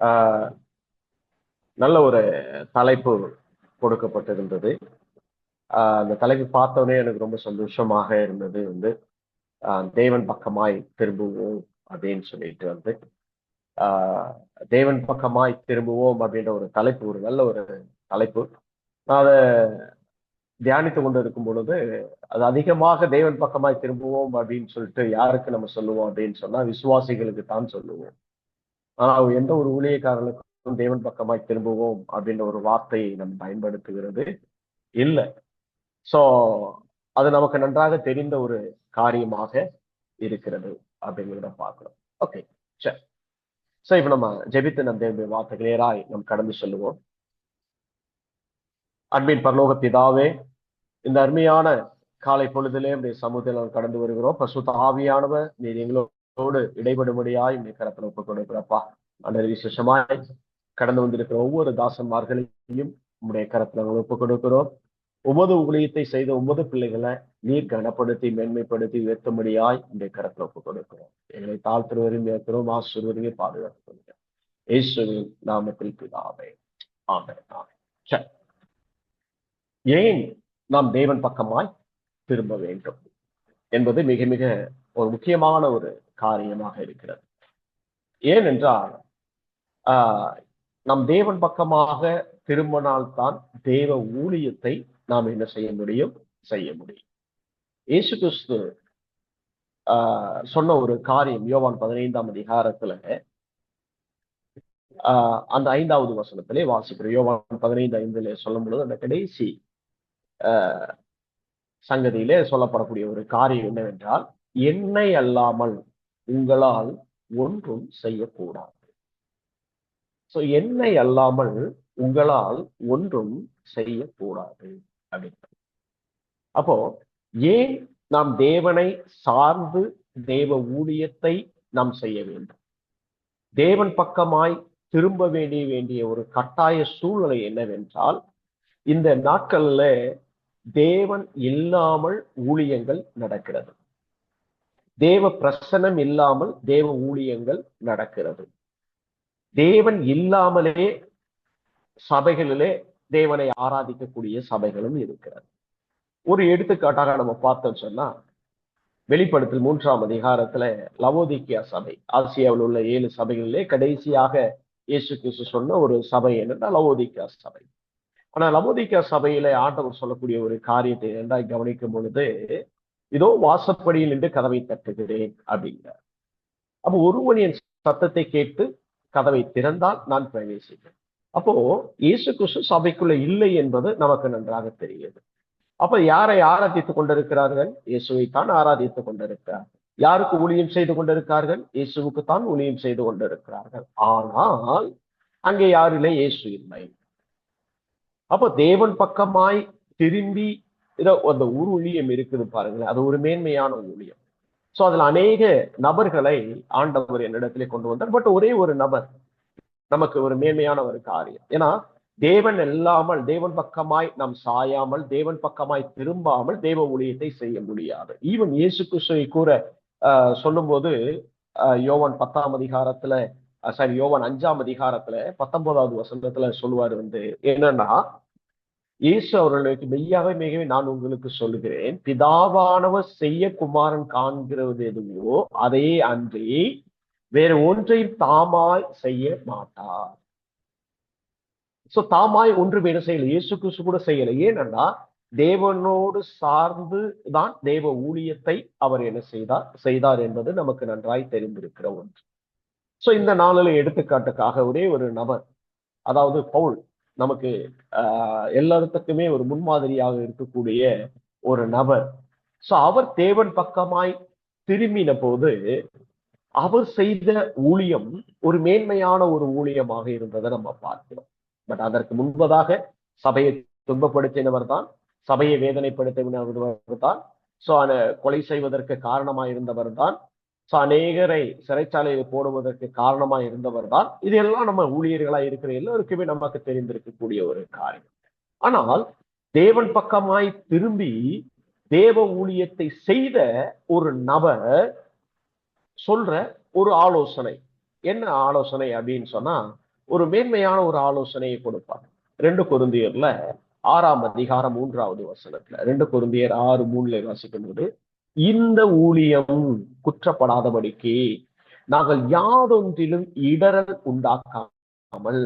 ஆஹ் நல்ல ஒரு தலைப்பு கொடுக்கப்பட்டிருந்தது. ஆஹ் அந்த தலைப்பு பார்த்தோன்னே எனக்கு ரொம்ப சந்தோஷமாக இருந்தது வந்து ஆஹ் தேவன் பக்கமாய் திரும்புவோம் அப்படின்னு சொல்லிட்டு வந்து ஆஹ் தேவன் பக்கமாய் திரும்புவோம் அப்படின்ற ஒரு தலைப்பு ஒரு நல்ல ஒரு தலைப்பு. நான் அதை தியானித்து கொண்டு இருக்கும் பொழுது அது அதிகமாக தேவன் பக்கமாய் திரும்புவோம் அப்படின்னு சொல்லிட்டு யாருக்கு நம்ம சொல்லுவோம் அப்படின்னு சொன்னா விசுவாசிகளுக்கு தான் சொல்லுவோம். ஆனால் எந்த ஒரு ஊழியக்காரனுக்கும் தேவன் பக்கமாய் திரும்புவோம் அப்படின்ற ஒரு வார்த்தையை நம்ம பயன்படுத்துகிறது இல்லை. சோ அது நமக்கு நன்றாக தெரிந்த ஒரு காரியமாக இருக்கிறது அப்படிங்கிறத பார்க்கணும் ஓகே சரி ஸோ இப்போ நம்ம ஜெபித்து நம் தேவனுடைய வார்த்தைகளேராய் நம் கடந்து சொல்லுவோம். அன்பின் பரலோக பிதாவே இந்த அருமையான காலை பொழுதிலே நம்முடைய சமூகத்தில் நாம் கடந்து வருகிறோம். பசுத்த ஆவியானவர் நீர் எங்களோ இடைபடும்படியாய் இந்த கரத்தில் ஒப்புக் கொடுக்கிறப்பா. அன்றைய விசேஷமாய் கடந்து வந்திருக்கிற ஒவ்வொரு தாசன்மார்களையும் உங்களுடைய கரத்தில் நாங்கள் ஒப்புக் கொடுக்கிறோம். உமது ஊழியத்தை செய்த உமது பிள்ளைகளை நீர் கனப்படுத்தி மேன்மைப்படுத்தி உயர்த்தும்படியாய் உடைய கரத்தில் ஒப்புக் கொடுக்கிறோம். எங்களை தாழ்த்துருவரையும் ஏற்கிறோம் ஆசிர்வரையும் பாதுகாத்து இயேசுவின் நாமத்தில் பிதாவே. ஆமே ஆமே ஏன் நாம் தேவன் பக்கமாய் திரும்ப வேண்டும்? என்பது மிக மிக ஒரு முக்கியமான ஒரு காரியமாக இருக்கிறது. ஏனென்றால் ஆஹ் நம் தேவன் பக்கமாக திரும்பினால்தான் தேவ ஊழியத்தை நாம் என்ன செய்ய முடியும்? செய்ய முடியும். இயேசு கிறிஸ்து ஆஹ் சொன்ன ஒரு காரியம் யோவான் பதினைந்தாம் அதிகாரத்துல ஆஹ் அந்த ஐந்தாவது வசனத்திலே வாசிக்கிறோம். யோவான் பதினைந்து ஐந்துல சொல்லும் பொழுது அந்த கடைசி ஆஹ் சங்கதியிலே சொல்லப்படக்கூடிய ஒரு காரியம் என்னவென்றால் என்னை அல்லாமல் உங்களால் ஒன்றும் செய்யக்கூடாது. ஸோ என்னை அல்லாமல் உங்களால் ஒன்றும் செய்யக்கூடாது அப்படின்னு. அப்போ ஏன் நாம் தேவனை சார்ந்து தேவ ஊழியத்தை நாம் செய்ய வேண்டும்? தேவன் பக்கமாய் திரும்ப வேண்டிய வேண்டிய ஒரு கட்டாய சூழ்நிலை என்னவென்றால் இந்த நாட்கள்ல தேவன் இல்லாமல் ஊழியங்கள் நடக்கிறது. தேவ பிரசனம் இல்லாமல் தேவ ஊழியங்கள் நடக்கிறது. தேவன் இல்லாமலே சபைகளிலே தேவனை ஆராதிக்கக்கூடிய சபைகளும் இருக்கிறது. ஒரு எடுத்துக்காட்டாக நம்ம பார்த்தோம் சொன்னா வெளிப்படுத்தல் மூன்றாம் அதிகாரத்துல லவோதிக்கியா சபை ஆசியாவில் உள்ள ஏழு சபைகளிலே கடைசியாக இயேசு கிறிஸ்து சொன்ன ஒரு சபை என்னன்னா லவோதிக்கியா சபை. ஆனா லவோதிக்கியா சபையில ஆண்டவர் சொல்லக்கூடிய ஒரு காரியத்தை நன்றாய் கவனிக்கும் பொழுது இதோ வாசப்படியில் நின்று கதவை தட்டுகிறேன் அப்படிங்கிறார். அப்போ ஒருவன் என் சத்தத்தை கேட்டு கதவை திறந்தால் நான் பிரவேசிப்பேன். அப்போ இயேசு கிறிஸ்து சபைக்குள்ள இல்லை என்பது நமக்கு நன்றாக தெரியுது அப்ப யாரை ஆராதித்துக் கொண்டிருக்கிறார்கள்? இயேசுவை தான் ஆராதித்துக் கொண்டிருக்கிறார்கள் யாருக்கு ஊழியம் செய்து கொண்டிருக்கிறார்கள்? இயேசுவுக்கு தான் ஊழியம் செய்து கொண்டிருக்கிறார்கள். ஆனால் அங்கே யாரிலே இயேசு இல்லை. அப்போ தேவன் பக்கமாய் திரும்பி இதோ அந்த ஒரு ஊழியம் இருக்குது பாருங்களேன். அது ஒரு மேன்மையான ஊழியம் சோ அதுல அநேக நபர்களை ஆண்டவர் என்னிடத்திலே கொண்டு வந்தார். பட் ஒரே ஒரு நபர் நமக்கு ஒரு மேன்மையான ஒரு காரியம். ஏன்னா தேவன் இல்லாமல் தேவன் பக்கமாய் நாம் சாயாமல் தேவன் பக்கமாய் திரும்பாமல் தேவ ஊழியத்தை செய்ய முடியாது. ஈவன் இயேசு கிறிஸ்துவை கூற சொல்லும்போது யோவான் பத்தாம் அதிகாரத்துல சாரி யோவான் அஞ்சாம் அதிகாரத்துல பத்தொன்பதாவது வசந்தத்துல சொல்லுவாரு வந்து என்னன்னா இயேசு அவர்களுக்கு மெய்யாகவே மிகவே நான் உங்களுக்கு சொல்லுகிறேன். பிதாவானவர் செய்ய குமாரன் காண்கிறது எதுவோ அதே அன்றி வேற ஒன்றையும் தாமாய் செய்ய மாட்டார். சோ தாமாய் ஒன்று என்ன செய்யல? இயேசு கிறிஸ்து கூட செய்யல. ஏனண்டா தேவனோடு சார்ந்து தான் தேவ ஊழியத்தை அவர் என்ன செய்தார்? செய்தார் என்பது நமக்கு நன்றாய் தெரிந்திருக்கிற ஒன்று. சோ இந்த நாளில் எடுத்துக்காட்டுக்காக ஒரே ஒரு நபர் அதாவது பவுல் நமக்கு ஆஹ் எல்லாத்துக்குமே ஒரு முன்மாதிரியாக இருக்கக்கூடிய ஒரு நபர். சோ அவர் தேவன் பக்கமாய் திரும்பின போது அவர் செய்த ஊழியம் ஒரு மேன்மையான ஒரு ஊழியமாக இருந்ததை நம்ம பார்க்கிறோம். பட் அதற்கு முன்பதாக சபையை துன்பப்படுத்தினவர் தான் சபையை வேதனைப்படுத்தினவர் தான் சோ அதை கொலை செய்வதற்கு காரணமாக இருந்தவர் தான் ஸோ அநேகரை சிறைச்சாலையில் போடுவதற்கு காரணமா இருந்தவர் தான். இதெல்லாம் நம்ம ஊழியர்களா இருக்கிற எல்லோருக்குமே நமக்கு தெரிந்திருக்கக்கூடிய ஒரு காரியம். ஆனால் தேவன் பக்கமாய் திரும்பி தேவ ஊழியத்தை செய்த ஒரு நபர் சொல்ற ஒரு ஆலோசனை. என்ன ஆலோசனை அப்படின்னு சொன்னா ஒரு மேன்மையான ஒரு ஆலோசனையை கொடுப்பார். ரெண்டு குருந்தியர்ல ஆறாம் அதிகாரம் மூன்றாவது வசனத்துல ரெண்டு குருந்தியர் ஆறு மூணுல வாசிக்கும் போது இந்த ஊழியம் குற்றப்படாதபடிக்கு நாங்கள் யாதொன்றிலும் இடரல் உண்டாக்காமல்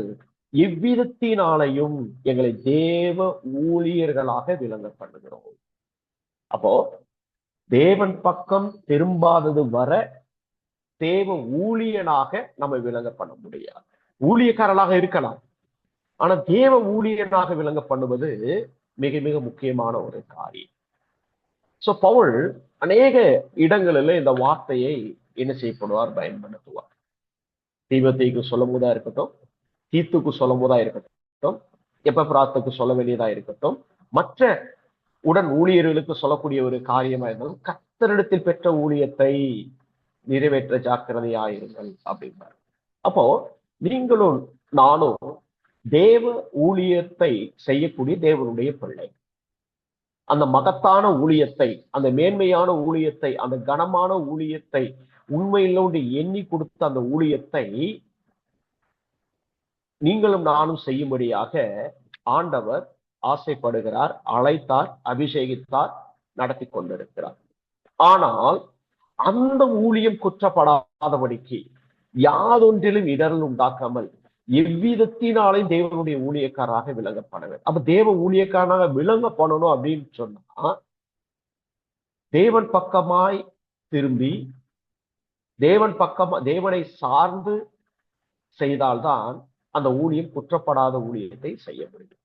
எவ்விதத்தினாலையும் எங்களை தேவ ஊழியர்களாக விளங்க பண்ணுகிறோம் அப்போ தேவன் பக்கம் திரும்பாதது வர தேவ ஊழியனாக நம்ம விளங்க பண்ண முடியாது. ஊழியக்காரனாக இருக்கலாம். ஆனா தேவ ஊழியனாக விளங்க பண்ணுவது மிக மிக முக்கியமான ஒரு காரியம். சோ பவுல் அநேக இடங்களில் இந்த வார்த்தையை என்ன செய்யப்படுவார்? பயன்படுத்துவார். தீபத்தைக்கு சொல்லும் போதா இருக்கட்டும் தீத்துக்கு சொல்லும் போதா இருக்கட்டும் எப்ப பிராத்துக்கு சொல்ல வேண்டியதா இருக்கட்டும் மற்ற உடன் ஊழியர்களுக்கு சொல்லக்கூடிய ஒரு காரியமா இருந்தாலும் கத்தரிடத்தில் பெற்ற ஊழியத்தை நிறைவேற்ற ஜாக்கிரதையாயிருங்கள் அப்படின்னார் அப்போ நீங்களும் நானும் தேவ ஊழியத்தை செய்யக்கூடிய தேவனுடைய பிள்ளை. அந்த மகத்தான ஊழியத்தை அந்த மேன்மையான ஊழியத்தை அந்த கனமான ஊழியத்தை உண்மையிலோடு எண்ணி கொடுத்த அந்த ஊழியத்தை நீங்களும் நானும் செய்யும்படியாக ஆண்டவர் ஆசைப்படுகிறார் அழைத்தார் அபிஷேகித்தார் நடத்தி கொண்டிருக்கிறார். ஆனால் அந்த ஊழியம் குற்றப்படாதபடிக்கு யாதொன்றிலும் இடரல் உண்டாக்காமல் எவ்விதத்தினாலையும் தேவனுடைய ஊழியக்காராக விளங்கப்பட வேண்டும். அப்ப தேவ ஊழியக்காரனாக விளங்க பண்ணணும் அப்படின்னு சொன்னா தேவன் பக்கமாய் திரும்பி தேவன் பக்கமா தேவனை சார்ந்து செய்தால்தான் அந்த ஊழியம் குற்றப்படாத ஊழியத்தை செய்ய முடியும்.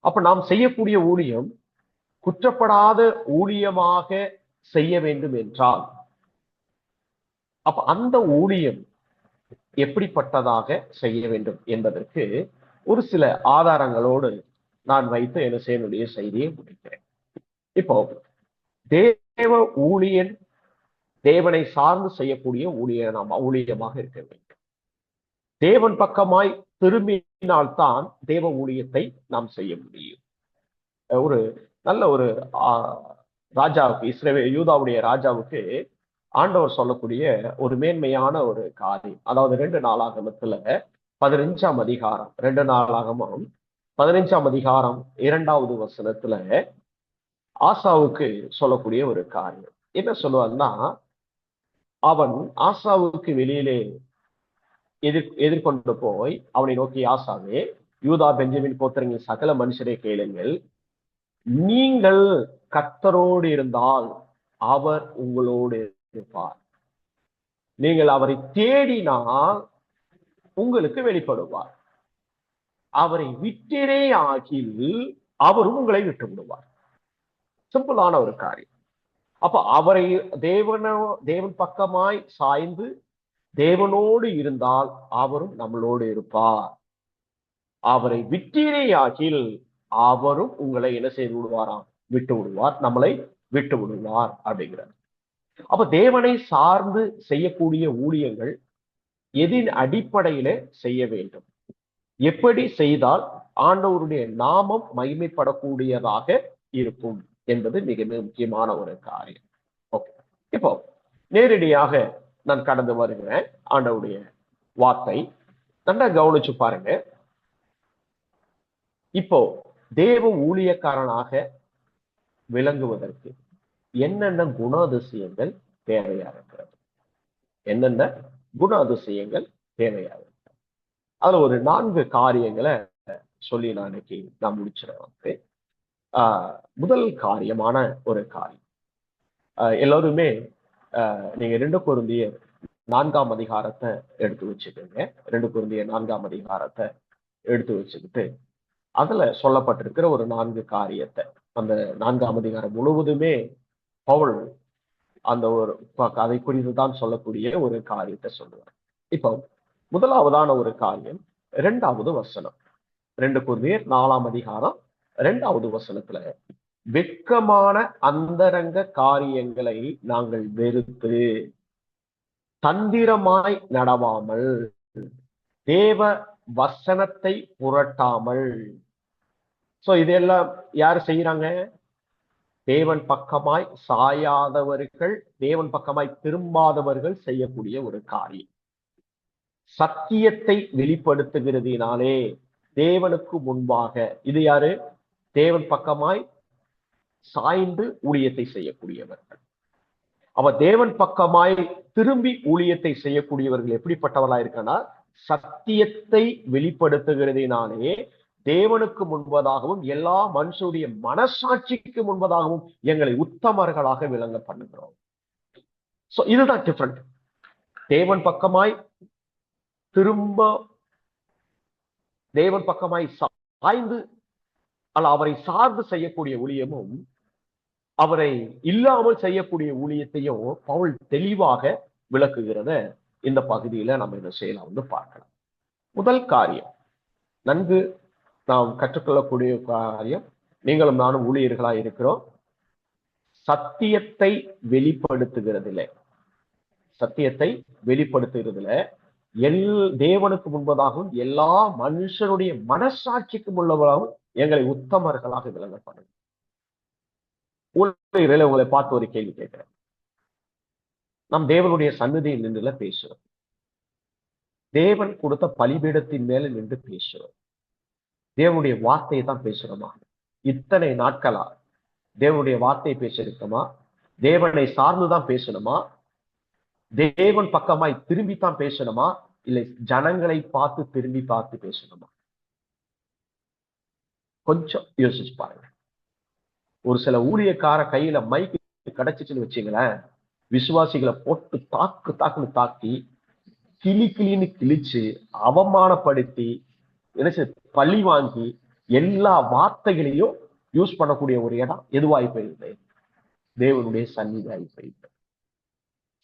அப்ப நாம் செய்யக்கூடிய ஊழியம் குற்றப்படாத ஊழியமாக செய்ய வேண்டும் என்றால் அப்ப அந்த ஊழியம் எப்படிப்பட்டதாக செய்ய வேண்டும் என்பதற்கு ஒரு சில ஆதாரங்களோடு நான் வைத்து என்ன செய்தியை முடிக்கிறேன். இப்போ தேவ ஊழியன் தேவனை சார்ந்து செய்யக்கூடிய ஊழிய நாம் ஊழியமாக இருக்க வேண்டும். தேவன் பக்கமாய் திரும்பினால்தான் தேவ ஊழியத்தை நாம் செய்ய முடியும். ஒரு நல்ல ஒரு ராஜாவுக்கு இஸ்ரேவே யூதாவுடைய ராஜாவுக்கு ஆண்டவர் சொல்லக்கூடிய ஒரு மேன்மையான ஒரு காரியம். அதாவது ரெண்டு நாளாகமத்துல பதினஞ்சாம் அதிகாரம் ரெண்டு நாளாகமும் பதினஞ்சாம் அதிகாரம் இரண்டாவது வசனத்துல ஆசாவுக்கு சொல்லக்கூடிய ஒரு காரியம். என்ன சொல்லுவான்னா அவன் ஆசாவுக்கு வெளியிலே எதிர் எதிர்கொண்டு போய் அவனை நோக்கி ஆசாவே யூதா பெஞ்சமின் கோத்திரங்கள் சகல மனுஷரை கேளுங்கள். நீங்கள் கத்தரோடு இருந்தால் அவர் உங்களோடு இருப்பார். நீங்கள் அவரை தேடினால் உங்களுக்கு வெளிப்படுவார். அவரை விட்டிரே ஆகில் அவரும் உங்களை விட்டு விடுவார். சிம்பிளான ஒரு காரியம். அப்ப அவரை தேவனோ தேவன் பக்கமாய் சாய்ந்து தேவனோடு இருந்தால் அவரும் நம்மளோடு இருப்பார். அவரை விட்டிரே ஆகில் அவரும் உங்களை என்ன செய்து விடுவாராம்? விட்டு விடுவார். நம்மளை விட்டு விடுவார் அப்படிங்கிறார். அப்ப தேவனை சார்ந்து செய்யக்கூடிய ஊழியங்கள் எதின் அடிப்படையில செய்ய வேண்டும்? எப்படி செய்தால் ஆண்டவருடைய நாமம் மகிமைப்படக்கூடியதாக இருக்கும் என்பது மிக மிக முக்கியமான ஒரு காரியம். ஓகே இப்போ நேரடியாக நான் கடந்து வருகிறேன் ஆண்டவுடைய வார்த்தை. நல்லா கவனிச்சு பாருங்க. இப்போ தேவ ஊழியக்காரனாக விளங்குவதற்கு என்னென்ன குணாதிசயங்கள் தேவையா இருக்கிறது? என்னென்ன குணாதிசயங்கள் தேவையா இருக்கிறது? அதுல ஒரு நான்கு காரியங்களை சொல்லி நான் இன்னைக்கு நான் முடிச்சிடறேன் வந்து. ஆஹ் முதல் காரியமான ஒரு காரியம். எல்லோருமே நீங்க ரெண்டு குருந்திய நான்காம் அதிகாரத்தை எடுத்து வச்சுக்கோங்க. ரெண்டு குருந்திய நான்காம் அதிகாரத்தை எடுத்து வச்சுக்கிட்டு அதுல சொல்லப்பட்டிருக்கிற ஒரு நான்கு காரியத்தை அந்த நான்காம் அதிகாரம் முழுவதுமே பவுல் அந்த ஒரு அதை குறித்து தான் சொல்லக்கூடிய ஒரு காரியத்தை சொல்லுவார். இப்போ முதலாவதான ஒரு காரியம் இரண்டாவது வசனம். ரெண்டு குருந்தியர் நாலாம் அதிகாரம் இரண்டாவது வசனத்துல வெட்கமான அந்தரங்க காரியங்களை நாங்கள் வெறுத்து தந்திரமாய் நடவாமல் தேவ வசனத்தை புரட்டாமல். சோ இதெல்லாம் யார் செய்யறாங்க தேவன் பக்கமாய் சாயாதவர்கள் தேவன் பக்கமாய் திரும்பாதவர்கள் செய்யக்கூடிய ஒரு காரியம். சத்தியத்தை வெளிப்படுத்துகிறதினாலே தேவனுக்கு முன்பாக இது யாரு? தேவன் பக்கமாய் சாய்ந்து ஊழியத்தை செய்யக்கூடியவர்கள். அவ தேவன் பக்கமாய் திரும்பி ஊழியத்தை செய்யக்கூடியவர்கள் எப்படிப்பட்டவர்களா இருக்கனா சத்தியத்தை வெளிப்படுத்துகிறதினாலே தேவனுக்கு முன்பதாகவும் எல்லா மனுஷனுடைய மனசாட்சிக்கு முன்பதாகவும் எங்களை உத்தமர்களாக விளங்க பண்ணுகிறோம். சோ இதுதான் டிஃப்ரெண்ட் தேவன் பக்கமாய் திரும்ப தேவன் பக்கமாய் சாய்ந்து அல்ல அவரை சார்ந்து செய்யக்கூடிய ஊழியமும் அவரை இல்லாமல் செய்யக்கூடிய ஊழியத்தையும் பவுல் தெளிவாக விளக்குகிறத. இந்த பகுதியில நம்ம இந்த செயலை வந்து பார்க்கலாம். முதல் காரியம் நன்கு நாம் கற்றுக்கொள்ளக்கூடிய காரியம் நீங்களும் நானும் ஊழியர்களா இருக்கிறோம். சத்தியத்தை வெளிப்படுத்துகிறதுல. சத்தியத்தை வெளிப்படுத்துகிறதுல எல் தேவனுக்கு முன்பதாகவும் எல்லா மனுஷனுடைய மனசாட்சிக்கும் உள்ளவராகவும் எங்களை உத்தமர்களாக விளங்க பண்ணுங்க ஊழியர்களை உங்களை பார்த்து ஒரு கேள்வி கேட்கிறேன். நம் தேவனுடைய சன்னதியில் நின்றுல பேசுறோம் தேவன் கொடுத்த பலிபீடத்தின் மேல நின்று பேசுறோம் தேவனுடைய வார்த்தையை தான் பேசுறோமா? இத்தனை நாட்களா? தேவனுடைய வார்த்தையை பேசியிருக்கோமா தேவனை சார்ந்துதான் பேசணுமா? தேவன் பக்கமாய் திரும்பித்தான் பேசணுமா? இல்லை ஜனங்களை பார்த்து திரும்பி பார்த்து பேசணுமா? கொஞ்சம் யோசிச்சு பாருங்க. ஒரு சில ஊழியக்கார கையில மைக்கு கிடைச்சிச்சுன்னு வச்சுங்களேன். விசுவாசிகளை போட்டு தாக்கு தாக்குன்னு தாக்கி கிளி கிளின்னு கிழிச்சு அவமானப்படுத்தி என்ன செய்ய பழி வாங்கி எல்லா வார்த்தைகளையும் யூஸ் பண்ணக்கூடிய ஒரு இடம் எதுவாய் போயிருந்தது தேவனுடைய சந்நிதியாய் போயிருந்தது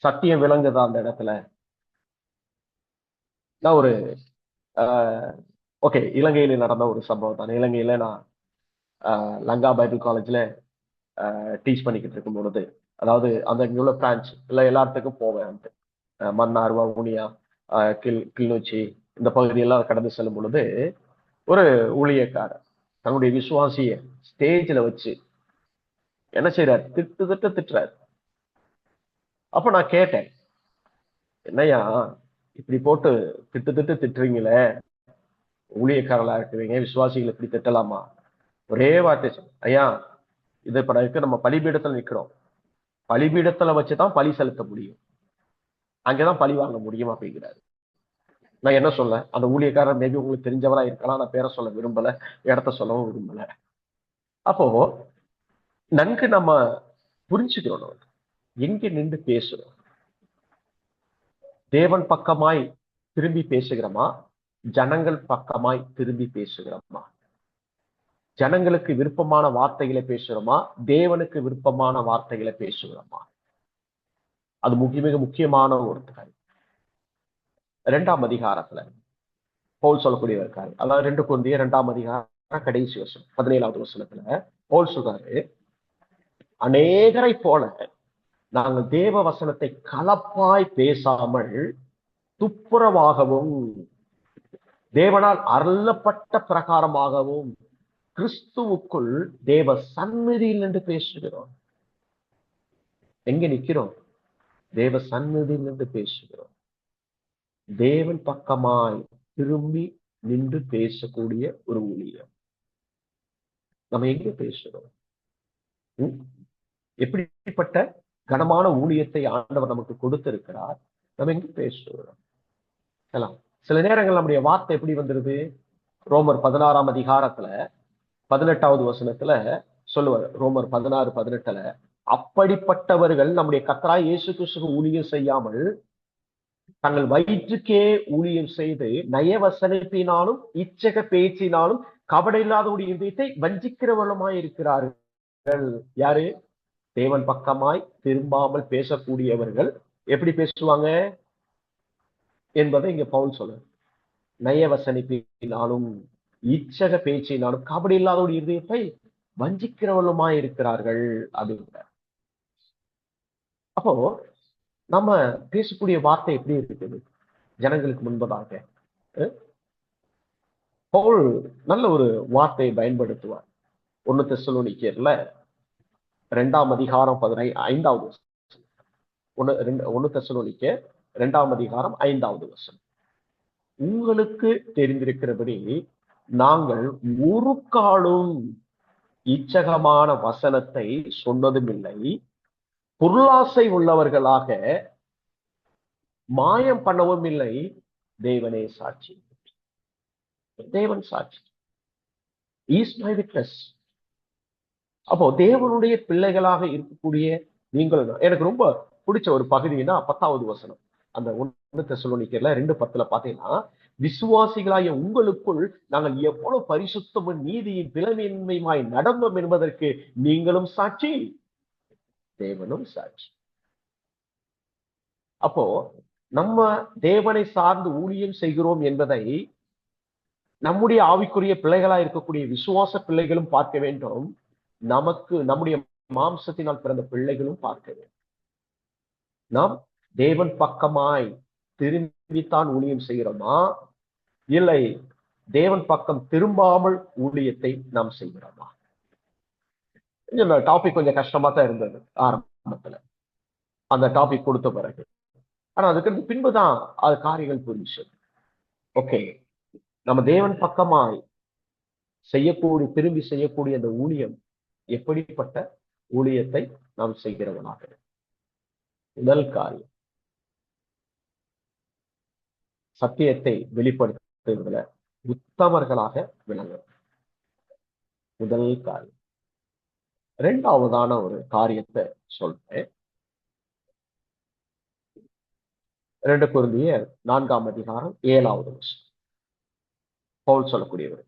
சத்தியம் விளங்குதா அந்த இடத்துல? நான் ஒரு ஓகே இலங்கையில நடந்த ஒரு சம்பவம் தான். இலங்கையில நான் லங்கா பைபிள் காலேஜ்ல டீச் பண்ணிக்கிட்டு இருக்கும் பொழுது அதாவது அந்த இங்க உள்ள பிரான்ச் இல்லை எல்லாத்துக்கும் போவேன். மன்னார் வவுனியா கிள் கிளிநொச்சி இந்த பகுதியெல்லாம் கடந்து செல்லும் பொழுது ஒரு ஊழியக்காரர் தன்னுடைய விசுவாசிய ஸ்டேஜ்ல வச்சு என்ன செய்யறாரு திட்டு திட்டு திட்டுறாரு. அப்ப நான் கேட்டேன் என்னையா இப்படி போட்டு திட்டு திட்டு திட்டுறீங்களே? ஊழியக்காரலா இருக்கிறீங்க விசுவாசிகள் இப்படி திட்டலாமா? ஒரே வார்த்தை ஐயா இது இப்ப இருக்க நம்ம பலிபீடத்துல நிக்கிறோம். பலிபீடத்துல வச்சுதான் பலி செலுத்த முடியும். அங்கதான் பழி வாங்க முடியும்? அப்படிங்கிறாரு. நான் என்ன சொல்ல? அந்த ஊழியக்காரர் மேபி உங்களுக்கு தெரிஞ்சவரா இருக்கலாம். நான் பேரை சொல்ல விரும்பல. இடத்த சொல்லவும் விரும்பல. அப்போ நன்கு நம்ம புரிஞ்சுக்கிறோம் எங்க நின்று பேசுறோம்? தேவன் பக்கமாய் திரும்பி பேசுகிறோமா? ஜனங்கள் பக்கமாய் திரும்பி பேசுகிறோமா? ஜனங்களுக்கு விருப்பமான வார்த்தைகளை பேசுகிறோமா? தேவனுக்கு விருப்பமான வார்த்தைகளை பேசுகிறோமா? அது முக்கிய மிக முக்கியமான ஒரு காரியம். இரண்டாம் அதிகாரத்துல பவுல் சொல்லக்கூடிய இருக்காரு. அதாவது ரெண்டு குழந்தைய இரண்டாம் அதிகாரம் கடைசி வருஷம் பதினேழாவது வருஷத்துல பவுல் சொல்றாரு அநேகரை போல நாங்கள் தேவ வசனத்தை கலப்பாய் பேசாமல் துப்புரவாகவும் தேவனால் அருளப்பட்ட பிரகாரமாகவும் கிறிஸ்துவுக்குள் தேவ சந்நிதியில் நின்று பேசுகிறோம். எங்க நிக்கிறோம்? தேவ சந்நிதியில் நின்று பேசுகிறோம். தேவன் பக்கமாய் திரும்பி நின்று பேசக்கூடிய ஒரு ஊழியம் நம்ம எங்க பேசுறோம்? எப்படிப்பட்ட கனமான ஊழியத்தை ஆண்டவர் நமக்கு கொடுத்திருக்கிறார்? நம்ம எங்க பேசுறோம்? சில நேரங்கள் நம்முடைய வார்த்தை எப்படி வந்துருது? ரோமர் பதினாறாம் அதிகாரத்துல பதினெட்டாவது வசனத்துல சொல்லுவார். ரோமர் பதினாறு பதினெட்டுல அப்படிப்பட்டவர்கள் நம்முடைய கத்தரா இயேசு கிறிஸ்துக்கு ஊழியம் செய்யாமல் தங்கள் வயிற்றுக்கே ஊழியம் செய்து நயவசனத்தினாலும் இச்சக பேச்சினாலும் கபட இல்லாதவுடைய இதயத்தை வஞ்சிக்கிறவளமாய் இருக்கிறார்கள். யாரு? தேவன் பக்கமாய் திரும்பாமல் பேசக்கூடியவர்கள். எப்படி பேசுவாங்க? என்பதை இங்க பவுல் சொல்ல நயவசனிப்பினாலும் இச்சக பேச்சினாலும் கபடி இல்லாதவுடைய இதயத்தை வஞ்சிக்கிறவளுமாய் இருக்கிறார்கள் அப்படிங்கிறார். அப்போ நம்ம பேசக்கூடிய வார்த்தை எப்படி இருக்குது? ஜனங்களுக்கு முன்பதாக பவுல் நல்ல ஒரு வார்த்தையை பயன்படுத்துவார். ஒன்னு தெசலோனிக்கர்ல ரெண்டாம் அதிகாரம் பதினை ஐந்தாவது ஒன்னு ரெண்டு ஒன்னு தெசலோனிக்க ரெண்டாம் அதிகாரம் ஐந்தாவது வருஷம் உங்களுக்கு தெரிந்திருக்கிறபடி நாங்கள் ஒரு காலும் இச்சகமான வசனத்தை சொன்னதும் இல்லை பொருளாசை உள்ளவர்களாக மாயம் பண்ணவும் இல்லை. தேவனே சாட்சி. தேவன் சாட்சி. ஈஸ் மை விட்னஸ் அப்போ தேவனுடைய பிள்ளைகளாக இருக்கக்கூடிய நீங்கள் எனக்கு ரொம்ப பிடிச்ச ஒரு பகுதினா பத்தாவது வசனம். அந்த ஒன்று தெசலோனிக்கர்ல ரெண்டு பத்துல பாத்தீங்கன்னா விசுவாசிகளாய உங்களுக்குள் நாங்கள் எவ்வளவு பரிசுத்தமும் நீதியின் பிளவின்மையுமாய் நடந்தோம் என்பதற்கு நீங்களும் சாட்சி. தேவனும் சாட்சி. அப்போ நம்ம தேவனை சார்ந்து ஊழியம் செய்கிறோம் என்பதை நம்முடைய ஆவிக்குரிய பிள்ளைகளா இருக்கக்கூடிய விசுவாச பிள்ளைகளும் பார்க்க வேண்டும். நமக்கு நம்முடைய மாம்சத்தினால் பிறந்த பிள்ளைகளும் பார்க்க வேண்டும். நாம் தேவன் பக்கமாய் திரும்பித்தான் ஊழியம் செய்கிறோமா? இல்லை தேவன் பக்கம் திரும்பாமல் ஊழியத்தை நாம் செய்கிறோமா? இந்த டாபிக் கொஞ்சம் கஷ்டமா தான் இருந்தது ஆரம்பத்துல. அந்த டாபிக் கொடுத்த பிறகு. ஆனா அதுக்கு பின்புதான் அது காரியங்கள் புரிஞ்சு. ஓகே நம்ம தேவன் பக்கமாய் செய்யக்கூடிய திரும்பி செய்யக்கூடிய அந்த ஊழியம் எப்படிப்பட்ட ஊழியத்தை நாம் செய்கிறவனாக முதல் காரியம். சத்தியத்தை வெளிப்படுத்துவதில் உத்தமர்களாக விளங்க முதல் காரியம். ரெண்டாவதான ஒரு காரியத்தை சொல்றேன். ரெண்டு குருந்திய நான்காம் அதிகாரம் ஏழாவது வருஷம் பவுல் சொல்லக்கூடியவர்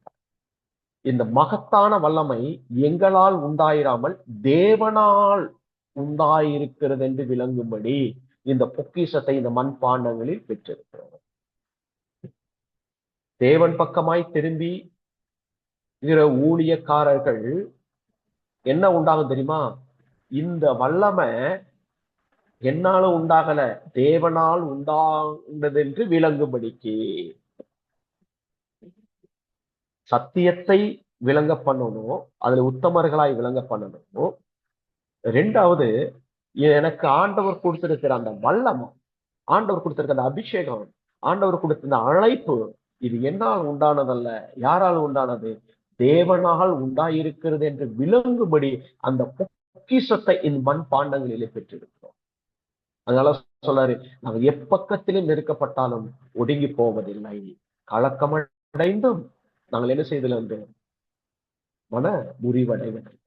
இந்த மகத்தான வல்லமை எங்களால் உண்டாயிராமல் தேவனால் உண்டாயிருக்கிறது என்று விளங்கும்படி இந்த பொக்கிஷத்தை இந்த மண்பாண்டங்களில் பெற்றிருக்கிறோம். தேவன் பக்கமாய் திரும்பி இருக்கிற ஊழியக்காரர்கள் என்ன உண்டாகும் தெரியுமா? இந்த வல்லமை என்னால உண்டாகல. தேவனால் உண்டானது என்று விளங்கும்படிக்கு சத்தியத்தை விளங்க பண்ணணும் அதுல உத்தமர்களாய் விளங்க பண்ணணும். ரெண்டாவது எனக்கு ஆண்டவர் கொடுத்திருக்கிற அந்த வல்லமம் ஆண்டவர் கொடுத்திருக்கிற அந்த அபிஷேகம் ஆண்டவர் கொடுத்த அந்த அழைப்பு இது என்னால் உண்டானதல்ல யாரால் உண்டானது? தேவனால் உண்டாயிருக்கிறது என்று விளங்கும்படி அந்த பொக்கிசத்தை இந்த மண் பாண்டங்களிலே பெற்றிருக்கிறோம். அதனால சொல்றாரு நாங்கள் எப்பக்கத்திலும் நெருக்கப்பட்டாலும் ஒடுங்கி போவதில்லை. கலக்கமடைந்தும் நாங்கள் என்ன செய்தல வந்து மன முறிவடைவதில்லை.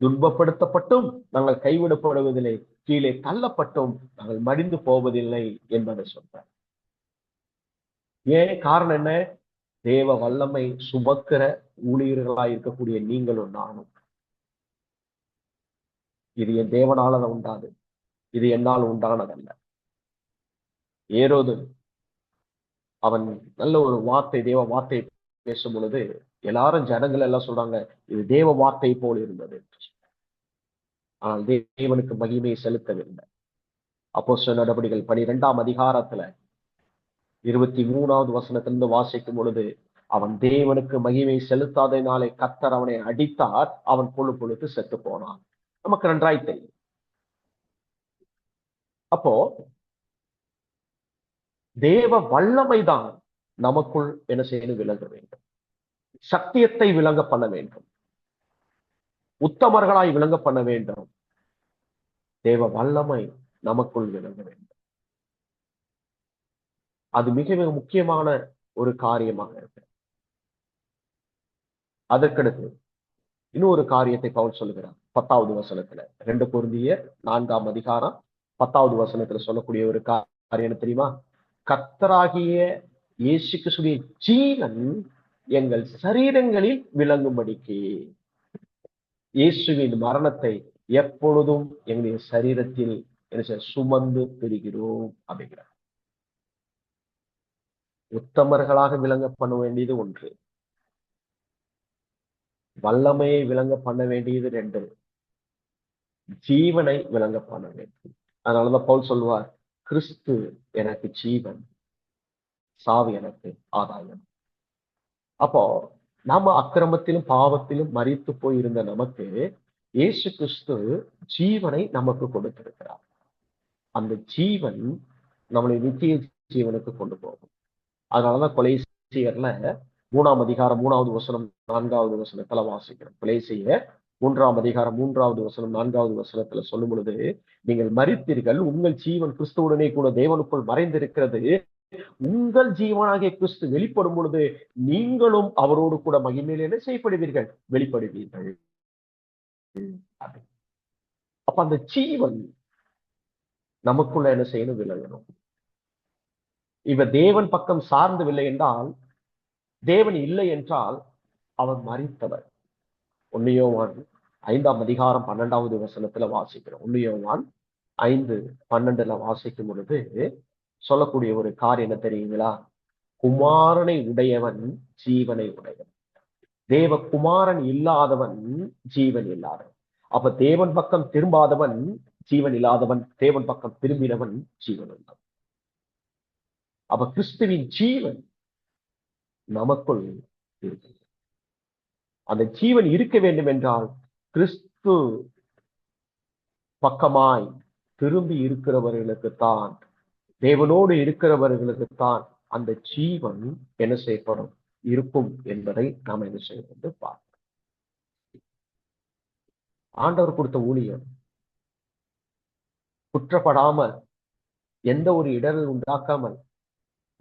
துன்பப்படுத்தப்பட்டும் நாங்கள் கைவிடப்படுவதில்லை. கீழே தள்ளப்பட்டும் நாங்கள் மடிந்து போவதில்லை என்பதை சொல்றார் ஏன்? காரணம் என்ன? தேவ வல்லமை சுமக்கிற ஊழியர்களாய் இருக்கக்கூடிய நீங்களும் நானும். இது என் தேவனால உண்டாது இது என்னால் உண்டானதல்ல. ஏரோது அவன் நல்ல ஒரு வார்த்தை தேவ வார்த்தை பேசும் பொழுது எல்லாரும் ஜனங்கள் எல்லாம் சொல்றாங்க இது தேவ வார்த்தை போல் இருந்தது. ஆனால் தேவனுக்கு மகிமையை செலுத்தவில்லை. அப்போ சில நடவடிக்கைகள் பனிரெண்டாம் அதிகாரத்துல இருபத்தி மூணாவது வசனத்திலிருந்து வாசிக்கும் பொழுது அவன் தேவனுக்கு மகிமை செலுத்தாதனாலே கத்தர் அவனை அடித்தார். அவன் பொழு பொழுது செத்து போனான் நமக்கு நன்றாய் தெரியும். அப்போ தேவ வல்லமைதான் நமக்குள் என்ன செய்யணும் விளங்க வேண்டும். சத்தியத்தை விளங்க பண்ண வேண்டும். உத்தமர்களாய் விளங்க பண்ண வேண்டும். தேவ வல்லமை நமக்குள் விளங்க வேண்டும். அது மிக மிக முக்கியமான ஒரு காரியமாக இருக்கு. அதற்கடுத்து இன்னொரு காரியத்தை பவுல் சொல்லுகிறார். பத்தாவது வசனத்துல. ரெண்டு பொருந்திய நான்காம் அதிகாரம் பத்தாவது வசனத்துல சொல்லக்கூடிய ஒரு காரியம் தெரியுமா? கத்தராகிய இயேசு கிறிஸ்துவின் ஜீவன் எங்கள் சரீரங்களில் விளங்கும்படிக்கு இயேசுவின் மரணத்தை எப்பொழுதும் எங்களுடைய சரீரத்தில் சுமந்து பெறுகிறோம் அப்படிங்கிறார். உத்தமர்களாக விளங்க பண்ண வேண்டியது ஒன்று. வல்லமையை விளங்க பண்ண வேண்டியது ரெண்டு. ஜீவனை விளங்க பண்ண வேண்டும். அதனாலதான் பவுல் சொல்லுவார் கிறிஸ்து எனக்கு ஜீவன் சாவு எனக்கு ஆதாயம். அப்போ நாம அக்கிரமத்திலும் பாவத்திலும் மறித்து போயிருந்த நமக்கு இயேசு கிறிஸ்து ஜீவனை நமக்கு கொடுத்திருக்கிறார். அந்த ஜீவன் நம்மளை நித்திய ஜீவனுக்கு கொண்டு போகும். அதனாலதான் கொலை செய்யறல மூணாம் அதிகாரம் மூணாவது வசனம் நான்காவது வசனத்துல வாசிக்கிறோம். கொலை செய்ய மூன்றாம் அதிகாரம் மூன்றாவது வசனம் நான்காவது வசனத்துல சொல்லும் பொழுது நீங்கள் மறித்தீர்கள் உங்கள் ஜீவன் கிறிஸ்துவுடனே கூட தேவனுக்குள் மறைந்திருக்கிறது. உங்கள் ஜீவனாகிய கிறிஸ்து வெளிப்படும் பொழுது நீங்களும் அவரோடு கூட மகிமையில் என்ன செய்யப்படுவீர்கள்? வெளிப்படுவீர்கள். அப்ப அந்த ஜீவன் நமக்குள்ள என்ன செய்யணும்? விளையணும். இவர் தேவன் பக்கம் சார்ந்தவில்லை என்றால் தேவன் இல்லை என்றால் அவர் மறித்தவர் உன்னியோவான் ஐந்தாம் அதிகாரம் பன்னெண்டாவது வசனத்துல வாசிக்கிறோம். உன்னியோவான் ஐந்து பன்னெண்டுல வாசிக்கும் பொழுது சொல்லக்கூடிய ஒரு காரியம் என்ன தெரியுங்களா? குமாரனை உடையவன் ஜீவனை உடையவன். தேவ குமாரன் இல்லாதவன் ஜீவன் இல்லாதவன். அப்ப தேவன் பக்கம் திரும்பாதவன் ஜீவன் இல்லாதவன் தேவன் பக்கம் திரும்பினவன் ஜீவன் உள்ளவன். அப்ப கிறிஸ்துவின் ஜீவன் நமக்குள் இருக்கு அந்த ஜீவன் இருக்க வேண்டும் என்றால் கிறிஸ்து பக்கமாய் திரும்பி இருக்கிறவர்களுக்கு தான் தேவனோடு இருக்கிறவர்களுக்கு தான் அந்த ஜீவன் என்ன செய்யப்படும்? இருக்கும் என்பதை நாம் என்ன செய்ய வந்து பார்க்கணும். ஆண்டவர் கொடுத்த ஊழியம் குற்றப்படாமல் எந்த ஒரு இடர்கள் உண்டாக்காமல்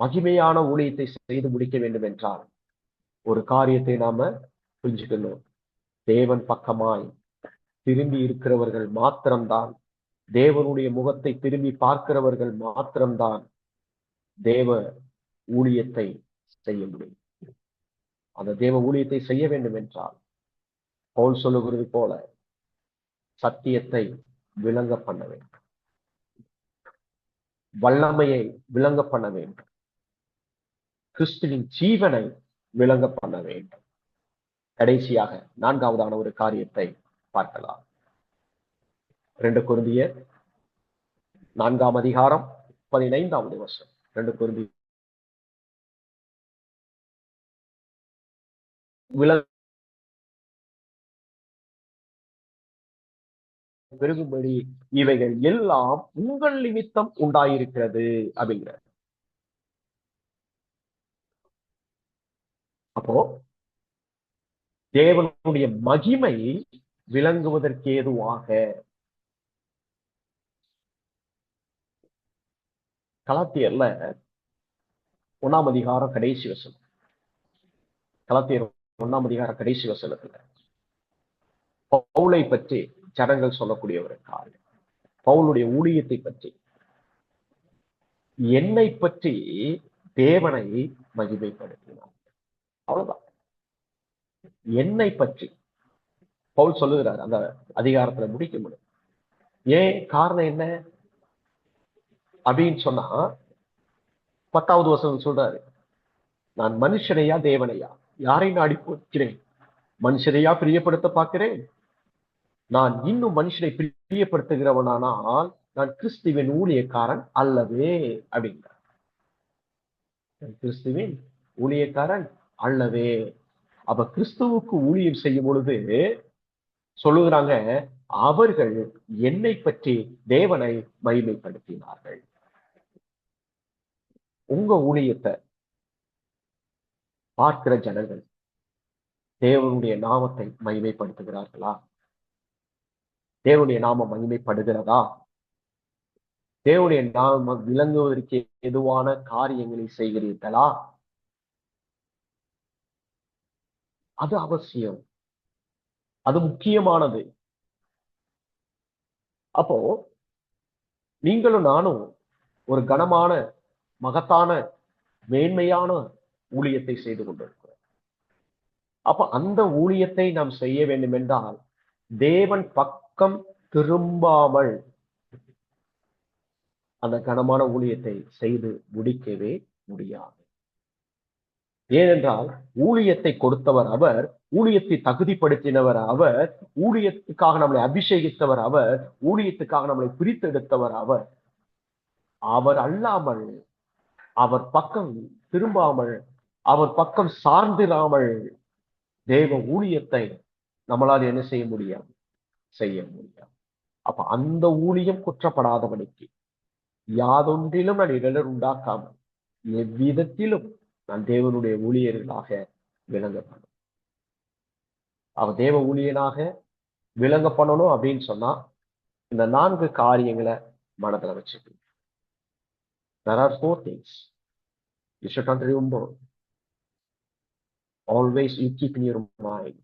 மகிமையான ஊழியத்தை செய்து முடிக்க வேண்டும் என்றால் ஒரு காரியத்தை நாம புரிஞ்சுக்கணும். தேவன் பக்கமாய் திரும்பி இருக்கிறவர்கள் மாத்திரம்தான். தேவனுடைய முகத்தை திரும்பி பார்க்கிறவர்கள் மாத்திரம்தான் தேவ ஊழியத்தை செய்ய முடியும். அந்த தேவ ஊழியத்தை செய்ய வேண்டும் என்றால் பவுல் சொல்லுகிறது போல சத்தியத்தை விளங்க பண்ண வேண்டும். வல்லமையை விளங்க பண்ண வேண்டும். கிறிஸ்துவின் ஜீவனை விளங்க பண்ண வேண்டும். கடைசியாக நான்காவதான ஒரு காரியத்தை பார்க்கலாம். ரெண்டு குருந்தியர் நான்காம் அதிகாரம் பதினைந்தாவது வருஷம் ரெண்டு குருந்தி விளங்க இவைகள் எல்லாம் உங்கள் நிமித்தம் உண்டாயிருக்கிறது அப்படிங்கிற அப்போ தேவனுடைய மகிமை விளங்குவதற்கு ஏதுவாக கலாத்தியர்ல ஒன்னாம் அதிகாரம் கடைசி வசனம். கலாத்தியர் ஒன்னாம் அதிகார கடைசி வசனத்துல பவுலை பற்றி ஜனங்கள் சொல்லக்கூடிய ஒரு காரியம் பவுலுடைய ஊழியத்தை பற்றி. என்னை பற்றி தேவனை மகிமைப்படுத்தினார். அவ்வளவுதான். என்னை பற்றி பவுல் சொல்லுகிறார் அந்த அதிகாரத்துல முடிக்க முடியும். ஏன் காரணம் என்ன? அப்படின்னு சொன்னா பத்தாவது வருஷம் சொல்றாரு நான் மனுஷனையா தேவனையா? யாரை நாடி போக்கிறேன் மனுஷனையா பிரியப்படுத்த பார்க்கிறேன்? நான் இன்னும் மனுஷனை பிரியப்படுத்துகிறவனானால் நான் கிறிஸ்துவின் ஊழியக்காரன் அல்லவே அப்படிங்கிறார். கிறிஸ்துவின் ஊழியக்காரன் அல்லவே. அப்ப கிறிஸ்துவுக்கு ஊழியம் செய்யும் பொழுது சொல்லுகிறாங்க அவர்கள் என்னை பற்றி தேவனை மகிமைப்படுத்தினார்கள். உங்க ஊழியத்தை பார்க்கிற ஜனங்கள் தேவனுடைய நாமத்தை மகிமைப்படுத்துகிறார்களா? தேவனுடைய நாமம் மகிமைப்படுகிறதா? தேவனுடைய நாமம் விளங்குவதற்கு எதுவான காரியங்களை செய்கிறீர்களா? அது அவசியம். அது முக்கியமானது. அப்போ நீங்களும் நானும் ஒரு கனமான மகத்தான மேன்மையான ஊழியத்தை செய்து கொண்டிருக்கிறோம். அப்ப அந்த ஊழியத்தை நாம் செய்ய வேண்டும் என்றால் தேவன் பக்கம் திரும்பாமல் அந்த கனமான ஊழியத்தை செய்து முடிக்கவே முடியாது. ஏனென்றால் ஊழியத்தை கொடுத்தவர் அவர் ஊழியத்தை தகுதிப்படுத்தினவர் அவர் ஊழியத்துக்காக நம்மளை அபிஷேகித்தவர் அவர் ஊழியத்துக்காக நம்மளை பிரித்தெடுத்தவர் அவர். அவர் அல்லாமல் அவர் பக்கம் திரும்பாமல் அவர் பக்கம் சார்ந்திராமல் தேவ ஊழியத்தை நம்மளால் என்ன செய்ய முடியாது? செய்ய முடியாது. அப்ப அந்த ஊழியம் குற்றப்படாதபடிக்கு யாதொன்றிலும் நான் இடர் உண்டாக்காமல் எவ்விதத்திலும் நான் தேவனுடைய ஊழியர்களாக விளங்க பண்ணணும் அவ தேவ ஊழியனாக விளங்க பண்ணணும் அப்படின்னு சொன்னா இந்த நான்கு காரியங்களை மனதில் வச்சுக்கணும் there are four things. You should not remember always you keep in your mind.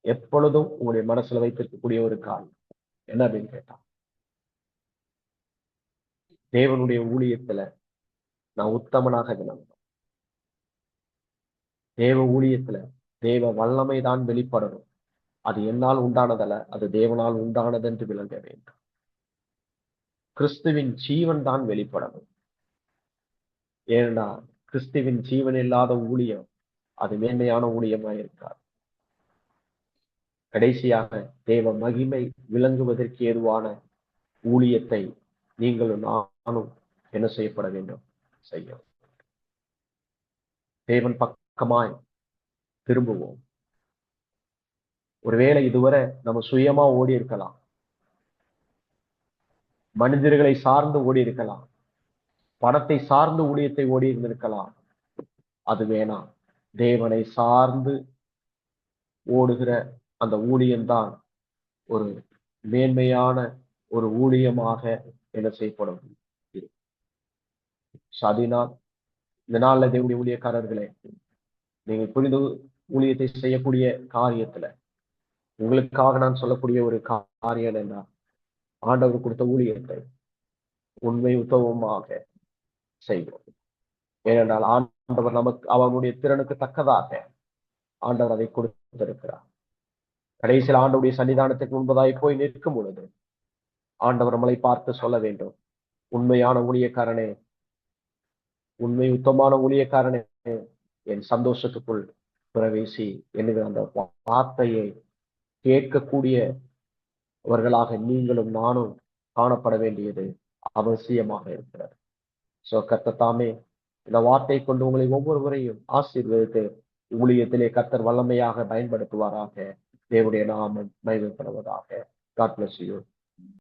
எப்பொழுதும் உங்களுடைய மனசுல வைத்திருக்கக்கூடிய ஒரு காரியம். என்ன அப்படின்னு கேட்டா தேவனுடைய ஊழியத்துல நான் உத்தமனாக விளங்கணும். தேவ ஊழியத்துல தேவ வல்லமை தான் வெளிப்படணும். அது என்னால் உண்டானதல்ல அது தேவனால் உண்டானது என்று விளங்க வேண்டும். கிறிஸ்துவின் ஜீவன் தான் வெளிப்படணும். ஏன்னா கிறிஸ்துவின் ஜீவன் இல்லாத ஊழியம் அது மேன்மையான ஊழியமா இருக்காது கடைசியாக தேவ மகிமை விளங்குவதற்கு ஏதுவான ஊழியத்தை நீங்களும் நானும் என்ன செய்யப்பட வேண்டும்? செய்யும் தேவன் பக்கமாய் திரும்புவோம். ஒருவேளை இதுவரை நம்ம சுயமா ஓடி இருக்கலாம். மனிதர்களை சார்ந்து ஓடி இருக்கலாம். பணத்தை சார்ந்து ஊழியத்தை ஓடி இருந்திருக்கலாம். அது வேணாம். தேவனை சார்ந்து ஓடுகிற அந்த ஊழியம்தான் ஒரு மேன்மையான ஒரு ஊழியமாக என்ன செய்யப்படும்? சதினால். இந்த நாள்ல தேவனுடைய ஊழியக்காரர்களே நீங்கள் புரிந்து ஊழியத்தை செய்யக்கூடிய காரியத்துல. உங்களுக்காக நான் சொல்லக்கூடிய ஒரு காரியம் என்ன ஆண்டவர் கொடுத்த ஊழியத்தை உண்மை உத்தவமாக செய்வோம். ஏனென்றால் ஆண்டவர் நமக்கு அவனுடைய திறனுக்கு தக்கதாக ஆண்டவர் அதை கொடுத்திருக்கிறார். கடைசியில் ஆண்டவுடைய சன்னிதானத்துக்கு முன்பதாய் போய் நிற்கும் பொழுது ஆண்டவர் நம்மளை பார்த்து சொல்ல வேண்டும். உண்மையான ஊழியக்காரனே உண்மை உத்தமான ஊழியக்காரனே என் சந்தோஷத்துக்குள் பிரவேசி என்கிற அந்த வார்த்தையை கேட்கக்கூடியவர்களாக நீங்களும் நானும் காணப்பட வேண்டியது அவசியமாக இருக்கிறது. சோ கத்தத்தாமே இந்த வார்த்தை கொண்டு உங்களை ஒவ்வொருவரையும் ஆசீர்வதித்து ஊழியத்திலே கத்தர் வல்லமையாக பயன்படுத்துவாராக. தேவனுடைய நாமம் மகிமைப்படுவதாக. God bless you